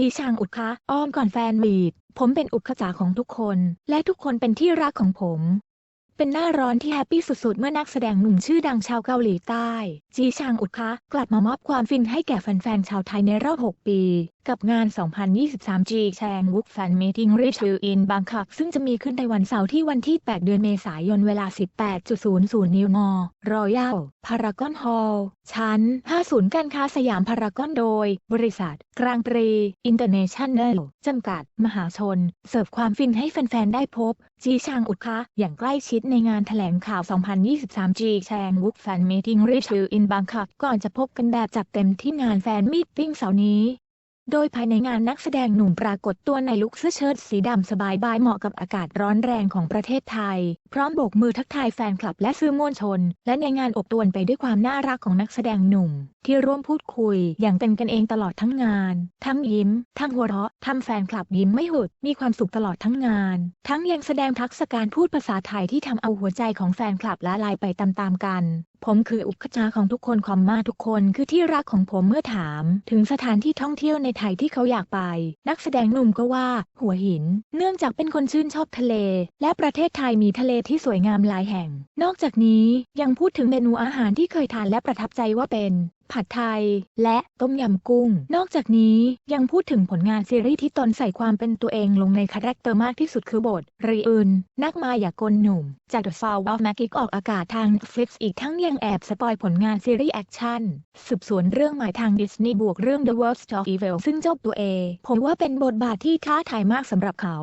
จีชางอุดคะอ้อมก่อนแฟนมีด ผมเป็นอุดขจาของทุกคน และทุกคนเป็นที่รักของผม เป็นหน้าร้อนที่แฮปปี้สุดๆ เมื่อนักแสดงหนุ่มชื่อดังชาวเกาหลีใต้ จีชางอุดคะ กลับมามอบความฟินให้แก่แฟนๆชาวไทยในรอบ 6 ปี กับงาน 2023 G Chang Wook Fan Meeting r e t r e a in Bangkok ซึ่งจะมีขึ้นในวันเสาร์ที่วันที่ 8 เดือนเมษายนเวลา 18.00 นิวมอรอยัลพารากอนฮอลล์ชั้น 5 ศูนย์การค้าสยามพารากอนโดย บริษัท กลางปรี อินเตอร์เนชั่นแนลจำกัด มหาชน เสิร์ฟความฟินให้แฟน ๆ ได้พบ จีชางอุดคะอย่างใกล้ชิดในงานแถลงข่าว 2023 G Chang Wook Fan Meeting r e t r e a in Bangkok ก่อนจะพบกันแบบจัดเต็มที่งานแฟนมีตติ้งเสาร์นี้ โดยภายในงานนักแสดงหนุ่มปรากฏตัวในลุคเสื้อเชิ้ตสีดำสบายบายเหมาะกับอากาศร้อนแรงของประเทศไทย พร้อมโบกมือทักทายแฟนคลับและสื่อมวลชน และในงานอบอวลไปด้วยความน่ารักของนักแสดงหนุ่ม ที่ร่วมพูดคุยอย่างเป็นกันเองตลอดทั้งงาน ทั้งยิ้ม ทั้งหัวเราะทำแฟนคลับยิ้มไม่หุด มีความสุขตลอดทั้งงาน ทั้งยังแสดงทักษะการพูดภาษาไทยที่ทำเอาหัวใจของแฟนคลับละลายไปตามๆกันผมคืออุปกจาของทุกคนความมาทุกคนคือที่รักของผมเมื่อถาม ถึงสถานที่ท่องเที่ยวในไทยที่เขาอยากไป นักแสดงหนุ่มก็ว่า หัวหิน เนื่องจากเป็นคนชื่นชอบทะเล และประเทศไทยมีทะเลที่สวยงามหลายแห่ง นอกจากนี้ยังพูดถึงเมนูอาหารที่เคยทานและประทับใจว่าเป็น ผัดไทย และต้มยำกุ้ง นอกจากนี้ยังพูดถึงผลงานซีรีส์ที่ตนใส่ความเป็นตัวเองลงในคาแรคเตอร์มากที่สุดคือบทรีอึนนักมายากลหนุ่ม จาก The Fall of Magic ออกอากาศทาง Netflix อีกทั้งยังแอบสปอยผลงานซีรีส์แอคชั่นสืบสวนเรื่องหม่ทางดิสนีย์บวกเรื่อง The Worst of Evil ซึ่งเจ้าตัวเองผมว่าเป็นบทบาทที่ท้าทายมากสำหรับเขา